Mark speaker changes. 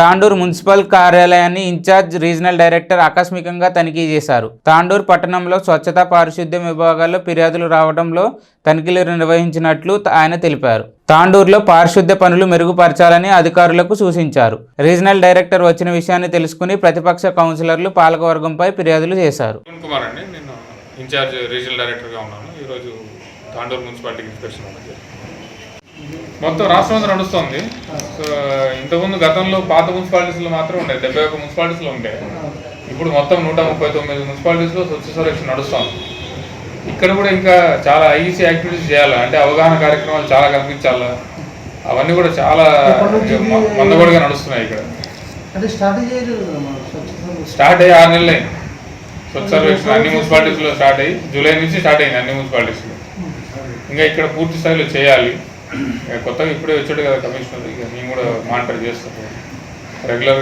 Speaker 1: Tandur municipal కార్యాలయాన్ని incharge regional director ఆకస్మికంగా తనిఖీ చేశారు. తాండూరు పట్టణంలో స్వచ్ఛత పారిశుద్ధ్యం విభాగాల్లో ఫిర్యాదులు రావడంలో తనిఖీలు నిర్వహించినట్లు ఆయన తెలిపారు. తాండూరులో పారిశుద్ధ్య పనులు మెరుగుపరచాలని అధికారులకు సూచించారు. రీజనల్ డైరెక్టర్ వచ్చిన విషయాన్ని తెలుసుకుని ప్రతిపక్ష కౌన్సిలర్లు పాలకవర్గంపై ఫిర్యాదులు చేశారు.
Speaker 2: ఇన్ఛార్జ్ రీజనల్ డైరెక్టర్గా ఉన్నాను. ఈరోజు తాండూరు మున్సిపాలిటీ ఇన్స్పెక్షన్ మొత్తం రాష్ట్రం అంతా నడుస్తుంది. సో ఇంతకుముందు గతంలో పాత మున్సిపాలిటీస్లో మాత్రం ఉండే డెబ్బై ఒక్క మున్సిపాలిటీస్లో ఉండే. ఇప్పుడు మొత్తం నూట ముప్పై తొమ్మిది మున్సిపాలిటీస్లో స్వచ్ఛ సర్వేక్షణ నడుస్తుంది. ఇక్కడ కూడా ఇంకా చాలా ఐఈసీ యాక్టివిటీస్ చేయాలి. అంటే అవగాహన కార్యక్రమాలు చాలా కల్పించాలా. అవన్నీ కూడా చాలా మందగొడిగా నడుస్తున్నాయి ఇక్కడ.
Speaker 3: స్టార్ట్
Speaker 2: అయ్యి ఆరు నెలలు. అయింది స్వచ్ఛ సర్వేక్షణ అన్ని మున్సిపాలిటీస్లో స్టార్ట్ అయ్యి జూలై నుంచి స్టార్ట్ అయింది అన్ని మున్సిపాలిటీస్లో. ఇంకా ఇక్కడ పూర్తి స్థాయిలో చేయాలి. కొత్తగా ఇప్పుడే వచ్చాడు కదా కమిషనర్ ఇక మేము కూడా మానిటర్ చేస్తాం. రెగ్యులర్గా